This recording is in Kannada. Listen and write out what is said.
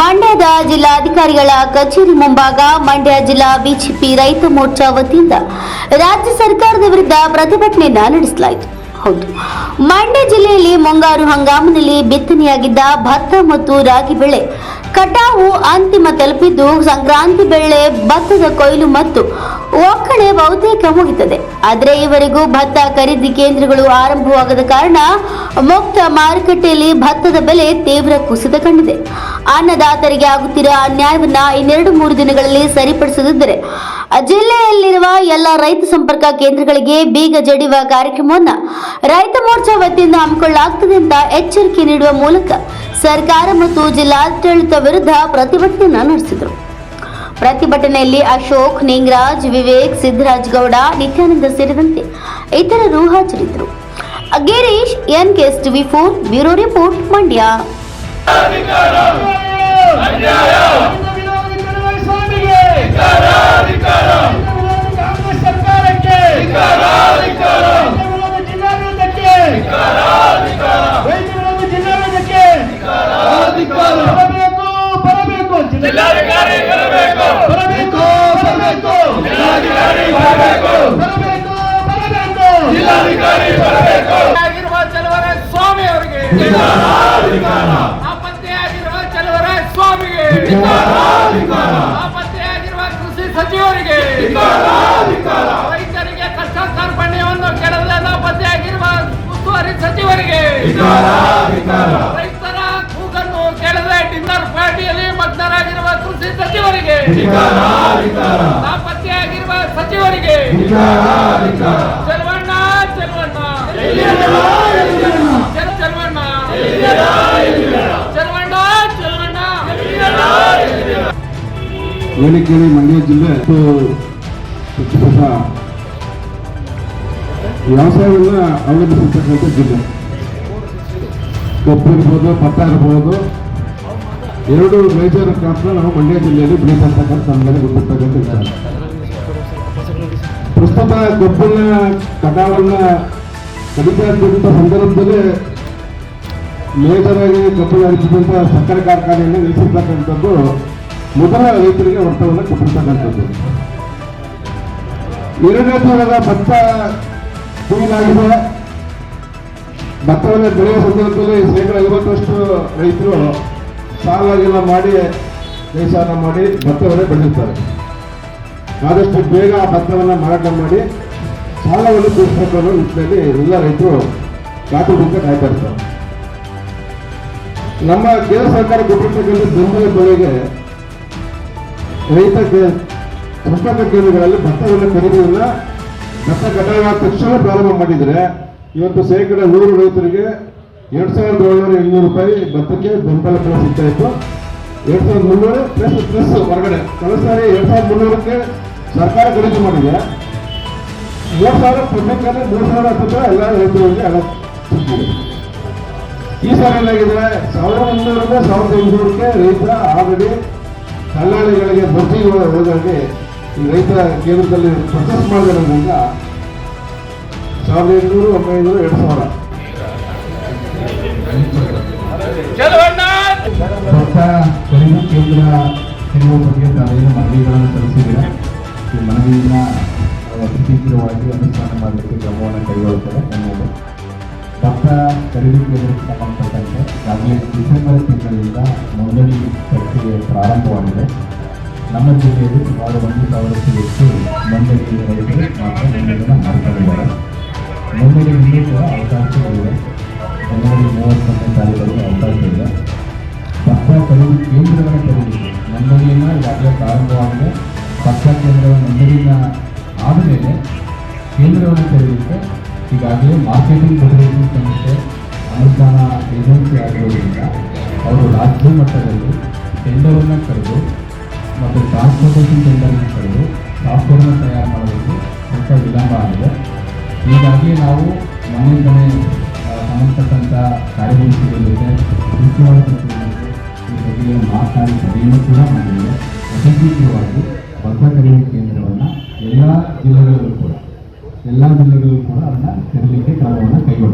ಮಂಡ್ಯದ ಜಿಲ್ಲಾಧಿಕಾರಿಗಳ ಕಚೇರಿ ಮುಂಭಾಗ ಮಂಡ್ಯ ಜಿಲ್ಲಾ ಬಿಜೆಪಿ ರೈತ ಮೋರ್ಚಾ ವತಿಯಿಂದ ರಾಜ್ಯ ಸರ್ಕಾರದ ವಿರುದ್ಧ ಪ್ರತಿಭಟನೆಯನ್ನ ನಡೆಸಲಾಯಿತು. ಹೌದು. ಮಂಡ್ಯ ಜಿಲ್ಲೆಯಲ್ಲಿ ಮುಂಗಾರು ಹಂಗಾಮಿನಲ್ಲಿ ಬಿತ್ತನೆಯಾಗಿದ್ದ ಭತ್ತ ಮತ್ತು ರಾಗಿ ಬೆಳೆ ಕಟಾವು ಅಂತಿಮ ತಲುಪಿದ್ದು ಸಂಕ್ರಾಂತಿ ಬೆಳೆ ಭತ್ತದ ಕೊಯ್ಲು ಮತ್ತು ಒಕ್ಕಣೆ ಬಹುತೇಕ ಮುಗಿತದೆ. ಆದರೆ ಇವರಿಗೂ ಭತ್ತ ಖರೀದಿ ಕೇಂದ್ರಗಳು ಆರಂಭವಾಗದ ಕಾರಣ ಮುಕ್ತ ಮಾರುಕಟ್ಟೆಯಲ್ಲಿ ಭತ್ತದ ಬೆಲೆ ತೀವ್ರ ಕುಸಿತ ಕಂಡಿದೆ. ಅನ್ನದಾತರಿಗೆ ಆಗುತ್ತಿರುವ ಅನ್ಯಾಯವನ್ನ ಇನ್ನೆರಡು ಮೂರು ದಿನಗಳಲ್ಲಿ ಸರಿಪಡಿಸದಿದ್ದರೆ ಜಿಲ್ಲೆಯಲ್ಲಿರುವ ಎಲ್ಲ ರೈತ ಸಂಪರ್ಕ ಕೇಂದ್ರಗಳಿಗೆ ಬೀಗ ಜಡಿಯುವ ಕಾರ್ಯಕ್ರಮವನ್ನು ರೈತ ಮೋರ್ಚಾ ವತಿಯಿಂದ ಹಮ್ಮಿಕೊಳ್ಳಲಾಗುತ್ತದೆ ಅಂತ ಎಚ್ಚರಿಕೆ ನೀಡುವ ಮೂಲಕ ಸರ್ಕಾರ ಮತ್ತು ಜಿಲ್ಲಾಡಳಿತ ವಿರುದ್ಧ ಪ್ರತಿಭಟನೆ ನಡೆಸಿದರು. ಪ್ರತಿಭಟನೆಯಲ್ಲಿ ಅಶೋಕ್, ನಿಂಗರಾಜ್, ವಿವೇಕ್ ಸಿದ್ದರಾಜ್ ಗೌಡ, ನಿತ್ಯಾನಂದ ಸೇರಿದಂತೆ ಇತರರು ಹಾಜರಿದ್ದರು. Girish N K S TV four, bureau report, Mandya. ಅಧಿಕಾರ! ಕೃಷಿ ಸಚಿವರಿಗೆ ನಾಪತ್ತೆಯಾಗಿರುವ ಸಚಿವರಿಗೆ. ಚೆಲುವಣ್ಣ ಚೆಲುವಣ್ಣ. ಚೆಲ್- ಚೆಲುವಣ್ಣ. ಚೆಲುವಣ್ಣ ಚೆಲುವಣ್ಣ. ಏಳಿಕೆರೆ ಮಂಡ್ಯ ಜಿಲ್ಲೆ ವ್ಯವಸಾಯವನ್ನ ಅವಲಂಬಿಸಿರ್ತಕ್ಕಂಥ ಜಿಲ್ಲೆ. ಕಬ್ಬು ಇರ್ಬೋದು ಭತ್ತ ಇರ್ಬೋದು ಎರಡು ಮೇಜರ್ ಕ್ರಾಪ್ನ ನಾವು ಮಂಡ್ಯ ಜಿಲ್ಲೆಯಲ್ಲಿ ಬೆಳೀತಕ್ಕಂಥ ನಮಗೆ ಗೊತ್ತಿರ್ತಕ್ಕಂಥ ವಿಚಾರ ಪ್ರಸ್ತುತ ಕಬ್ಬನ್ನ ಕಟಾವನ್ನ ಕಡಿತಾ ಸಂದರ್ಭದಲ್ಲಿ ಮೇಜರ್ ಆಗಿ ಕಬ್ಬು ಹರಿಸಿದಂಥ ಸಕ್ಕರೆ ಕಾರ್ಖಾನೆಯನ್ನು ನಿಲ್ಲಿಸಿರ್ತಕ್ಕಂಥದ್ದು ಮೊದಲ ರೈತರಿಗೆ ಒತ್ತಡವನ್ನು ಕೊಟ್ಟಿರ್ತಕ್ಕಂಥದ್ದು. ಎರಡನೇ ತರದ ಭತ್ತ ಕೊಯ್ಲಾಗಿದೆ ಭತ್ತವನ್ನು ಬೆಳೆಯುವ ಸಂದರ್ಭದಲ್ಲಿ ಶೇಕಡ ಐವತ್ತರಷ್ಟು ರೈತರು ಸಾಲಾಗೆಲ್ಲ ಮಾಡಿ ಬೇಸಾಯ ಮಾಡಿ, ಭತ್ತವನ್ನೇ ಬೆಳೆಯುತ್ತಾರೆ ಆದಷ್ಟು ಬೇಗ ಆ ಭತ್ತವನ್ನು ಮಾರಾಟ ಮಾಡಿ, ಸಾಲವನ್ನು ತೀರಿಸಬೇಕು ಅನ್ನೋ ನಿಟ್ಟಿನಲ್ಲಿ ಎಲ್ಲ ರೈತರು ಜಾತಿ ಕಾಯ್ತಾ ಇರ್ತಾರೆ. ನಮ್ಮ ಕೇಂದ್ರ ಸರ್ಕಾರ ಕೊಟ್ಟಿರ್ತಕ್ಕಂಥ ಬೆಂಬಲ ಬೆಲೆಗೆ ರೈತ ಕೆ- ಸಂಪರ್ಕ ಕೇಂದ್ರಗಳಲ್ಲಿ ಭತ್ತವನ್ನು ಖರೀದಿಯನ್ನ ಭತ್ತ ಕಟಾವಾದ ತಕ್ಷಣ ಪ್ರಾರಂಭ ಮಾಡಿದರೆ, ಇವತ್ತು ಶೇಕಡ ನೂರು ರೈತರಿಗೆ ಎರಡ್ ಸಾವಿರದ ಏಳ್ನೂರ ಇನ್ನೂರು ರೂಪಾಯಿ ಭತ್ತಕ್ಕೆ ಬೆಂಬಲ ಬೆಲೆ ಸಿಗ್ತಾ ಇತ್ತು. ಎರಡ್ ಸಾವಿರದ ಮುನ್ನೂರು ಪ್ಲಸ್ ಪ್ಲಸ್ ಹೊರಗಡೆ. ಕಳೆದ ಸಾರಿ ಎರಡ್ ಸಾವಿರದ ಮುನ್ನೂರಕ್ಕೆ ಸರ್ಕಾರ ಖರೀದಿ ಮಾಡಿದೆ. ಮೂರು ಸಾವಿರ ಪ್ರತಿಕಾಲ ಮೂರು ಸಾವಿರ ಹತ್ತಿರ ಎಲ್ಲ ರೈತರಿಗೆ ಹಣ ಸಿಕ್ಕಿದೆ. ಈ ಸಾರಿ ಏನಾಗಿದೆ? ಸಾವಿರದ ಮುನ್ನೂರಿಂದ ಸಾವಿರದ ಎಂಟುನೂರಕ್ಕೆ ರೈತರ ಆಲ್ರೆಡಿ ದಲ್ಲಾಳಿಗಳಿಗೆ ಬಡ್ಡಿ ಹೋದಾಗೆ ಈ ರೈತರ ಕೇಂದ್ರದಲ್ಲಿ ಪ್ರೊಸೆಸ್ ಮಾಡಿರೋದ್ರಿಂದ ಸಾವಿರದ ಎಂಟುನೂರು, ಒಂಬೈನೂರು, ಎರಡು ಸಾವಿರ. ಖರೀದಿ ಕೇಂದ್ರ ತೆರೆಯುವ ಬಗ್ಗೆ ತಾವೇನು ಮನವಿಗಳನ್ನು ಸಲ್ಲಿಸಿದ್ದೀರ? ಈ ಮನವಿಯನ್ನು ಶೀಘ್ರವಾಗಿ ಅನುಷ್ಠಾನ ಮಾಡಲಿಕ್ಕೆ ಕ್ರಮವನ್ನು ಕೈಗೊಳ್ಳುತ್ತದೆ. ಎನ್ನುವುದು ಭತ್ತ ಖರೀದಿ ಕೇಂದ್ರಕ್ಕೆ ಸಂಬಂಧಪಟ್ಟಂತೆ ಈಗಾಗಲೇ ಡಿಸೆಂಬರ್ ತಿಂಗಳಿಂದ ನೋಂದಣಿ ಪ್ರಕ್ರಿಯೆ ಪ್ರಾರಂಭವಾಗಿದೆ. ನಮ್ಮ ಜಿಲ್ಲೆಯಲ್ಲಿ ಸುಮಾರು ಒಂದು ಸಾವಿರಕ್ಕೂ ಹೆಚ್ಚು ನೋಂದಣಿ ರೈತರು ಮಾತ್ರ ನೋಂದಣಿಯನ್ನು ಮಾಡ್ಕೊಂಡಿದ್ದಾರೆ. ನೋಂದಣಿ ಕೂಡ ಅವಕಾಶಗಳಿವೆ. ಜನವರಿ ಮೂವತ್ತೊಂದನೇ ತಾರೀಕು ಅವಕಾಶ ಇದೆ. ಪಕ್ಷ ಖರೀದಿ ಕೇಂದ್ರವನ್ನು ತೆರೆದಿದೆ ನೋಂದಣಿಯನ್ನು ಈಗಾಗಲೇ ಪ್ರಾರಂಭವಾಗಿದೆ. ಪಕ್ಷ ಕೇಂದ್ರಗಳ ನೋಂದಣಿನ ಆದಮೇಲೆ ಕೇಂದ್ರವನ್ನು ತೆರೆದಿದೆ ಈಗಾಗಲೇ ಮಾರ್ಕೆಟಿಂಗ್ ಫೆಡರೇಷನ್ ಸಂಸ್ಥೆ ಅನುಷ್ಠಾನ ಏಜೆನ್ಸಿ ಆಗಿರೋದ್ರಿಂದ ಅವರು ರಾಜ್ಯ ಮಟ್ಟದಲ್ಲಿ ಟೆಂಡರನ್ನು ಕರೆದು ಮತ್ತು ಟ್ರಾನ್ಸ್ಪೋರ್ಟೇಷನ್ ಟೆಂಡರನ್ನು ಕರೆದು ಸಾಫ್ಟ್ವೇರ್ನ ತಯಾರು ಮಾಡೋದಕ್ಕೆ ಸ್ವಲ್ಪ ವಿಳಂಬ ಆಗಿದೆ. ಹೀಗಾಗಿ ನಾವು ಆ, ಸಚಿವರ ಜೊತೆ ಈ ಬಗ್ಗೆ ಮಾತನಾಡಿ ಸಭೆಯನ್ನು ಕೂಡ ಮಾಡಿದ್ದೇವೆ. ಅತಿ ಶೀಘ್ರವಾಗಿ ಭತ್ತ ಕೇಂದ್ರವನ್ನು ಎಲ್ಲ ಜಿಲ್ಲೆಗಳಲ್ಲೂ ಕೂಡ, ಎಲ್ಲ ಜಿಲ್ಲೆಗಳಲ್ಲೂ ಕೂಡ ಅದನ್ನು ತೆರಲಿಕ್ಕೆ ಕ್ರಮವನ್ನು ಕೈಗೊಳ್ಳುತ್ತೆ